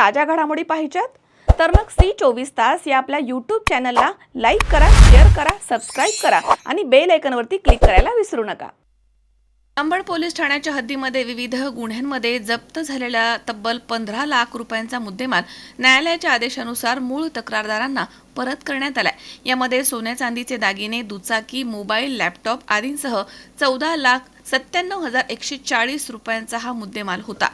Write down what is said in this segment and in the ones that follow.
ताज्या घडामोडी पाहिजेत? तर मग सी चोवीस तास या आपल्या यूट्यूब चॅनलला लाईक करा शेअर करा सबस्क्राईब करा आणि बेल आयकनवरती क्लिक करायला विसरू नका. अंबड पोलीस ठाण्याच्या हद्दीमध्ये विविध गुन्ह्यांमध्ये जप्त झालेल्या तब्बल पंधरा लाख रुपयांचा मुद्देमाल न्यायालयाच्या आदेशानुसार मूळ तक्रारदारांना परत करण्यात आलाय. यामध्ये सोन्या चांदीचे दागिने दुचाकी मोबाईल लॅपटॉप आदींसह चौदा लाख सत्त्याण्णव हजार एकशे चाळीस रुपयांचा हा मुद्देमाल होता.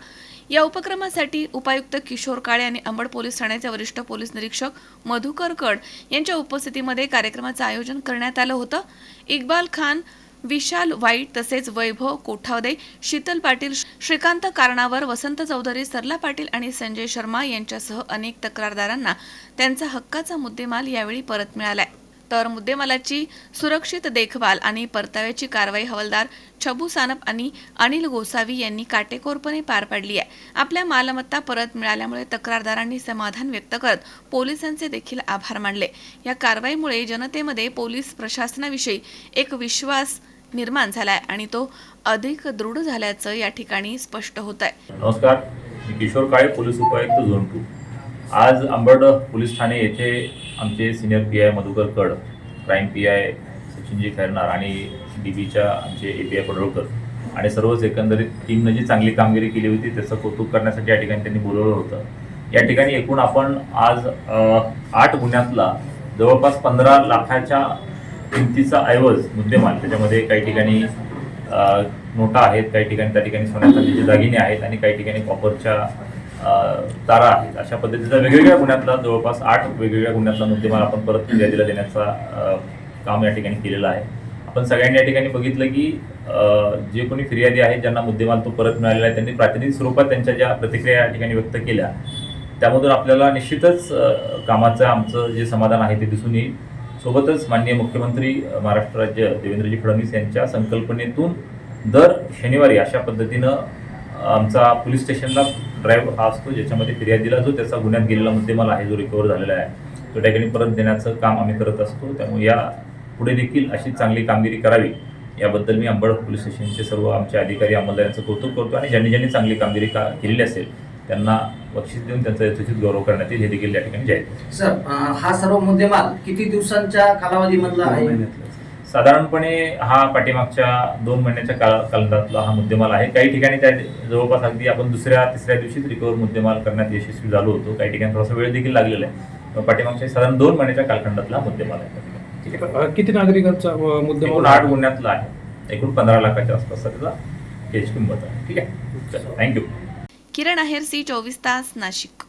या उपक्रमासाठी उपायुक्त किशोर काळे आणि अंबड पोलीस ठाण्याचे वरिष्ठ पोलीस निरीक्षक मधुकर कड यांच्या उपस्थितीमध्ये कार्यक्रमाचं आयोजन करण्यात आलं होतं. इक्बाल खान विशाल वाईट तसेच वैभव कोठावदे शीतल पाटील श्रीकांत कारणावर वसंत चौधरी सरला पाटील आणि संजय शर्मा यांच्यासह अनेक तक्रारदारांना त्यांचा हक्काचा मुद्देमाल यावेळी परत मिळालाय. तर मुद्देमालाची सुरक्षित देखभाल आणि परताव्याची कारवाई हवालदार छबू सानप आणि अनिल गोसावी यांनी काटेकोरपणे पार पाडली आहे. आपल्या मालमत्ता परत मिळाल्यामुळे तक्रारदारांनी समाधान व्यक्त करत पोलिसांचे देखील आभार मानले. या कारवाईमुळे जनतेमध्ये पोलीस प्रशासनाविषयी एक विश्वास निर्माण झालाय आणि तो अधिक दृढ झाल्याचं या ठिकाणी स्पष्ट होत आहे नमस्कार. मी किशोर काळे पोलीस उपायुक्त झोन टू. आज अंबड पोलीस ठाणे येथे आमचे senior P I Madhukar Kad crime P I सचिनजी Khairnar आणि डी बीच्या आमचे ए पी आय पडळकर आणि सर्वच एकंदरीत टीमनं जी चांगली कामगिरी केली होती त्याचं कौतुक करण्यासाठी या ठिकाणी त्यांनी बोलवलं होतं. या ठिकाणी एकूण आपण आज आठ गुन्ह्यातला जवळपास पंधरा लाखाच्या किमतीचा ऐवज मुद्देमाल त्याच्यामध्ये काही ठिकाणी नोटा आहेत काही ठिकाणी त्या ठिकाणी सोन्या दागिने आहेत आणि काही ठिकाणी कॉपरच्या तारा आहेत. अशा पद्धतीचा वेगवेगळ्या गुन्ह्यातला जवळपास आठ वेगवेगळ्या गुन्ह्यातला मुद्देमाल आपण परत फिर्यादीला देण्याचा काम या ठिकाणी केलेलं आहे. आपण सगळ्यांनी या ठिकाणी बघितलं की जे कोणी फिर्यादी आहेत ज्यांना मुद्देमाल तो परत मिळालेला आहे त्यांनी प्रातिनिधिक स्वरूपात त्यांच्या ज्या प्रतिक्रिया या ठिकाणी व्यक्त केल्या त्यामधून आपल्याला निश्चितच कामाचं आमचं जे समाधान आहे ते दिसून येईल. सोबतच माननीय मुख्यमंत्री महाराष्ट्र राज्य देवेंद्रजी फडणवीस यांच्या संकल्पनेतून दर शनिवारी अशा पद्धतीनं आमचा पोलीस स्टेशनला ड्राईव्ह हा असतो ज्याच्यामध्ये फिर्यादीला जो त्याचा गुन्ह्यात गेलेला मुद्देमाल आहे जो रिकवर झालेला आहे. तो त्या ठिकाणी परत देण्याचं काम आम्ही करत असतो. त्यामुळे या पुढे देखील अशी चांगली कामगिरी करावी. याबद्दल मी अंबड पोलीस स्टेशनचे सर्व आमचे अधिकारी अंमलदारांचं कौतुक करतो आणि ज्यांनी ज्यांनी चांगली कामगिरी का केलेली असेल त्यांना बक्षीस देऊन त्यांचा यथोचित गौरव करण्यात येईल. हे देखील या ठिकाणी जाहीर. सर हा सर्व मुद्देमाल किती दिवसांच्या कालावधीमधला आहे? साधारणपणे हा पाठीमागच्या दोन महिन्याच्या काल कालावधीतला हा मुद्देमाल आहे. काही ठिकाणी त्या जवळपास अगदी आपण दुसऱ्या तिसऱ्या दिवशीच रिकवर मुद्देमाल करण्यात यशस्वी झालो होतो. काही ठिकाणी थोडासा वेळ देखील लागलेला आहे. पाठीमागच्या साधारण दोन महिन्याच्या कालखंडातला हा मुद्देमाल आहे. ठीक आहे. अ, किती नागरिकांचा मुद्देमाल आठ गुन्ह्यातला आहे. एकूण पंधरा लाखाच्या आसपास त्याचा केस किंमत आहे. ठीक आहे? थँक्यू किरण आहेर सी चोवीस तास नाशिक.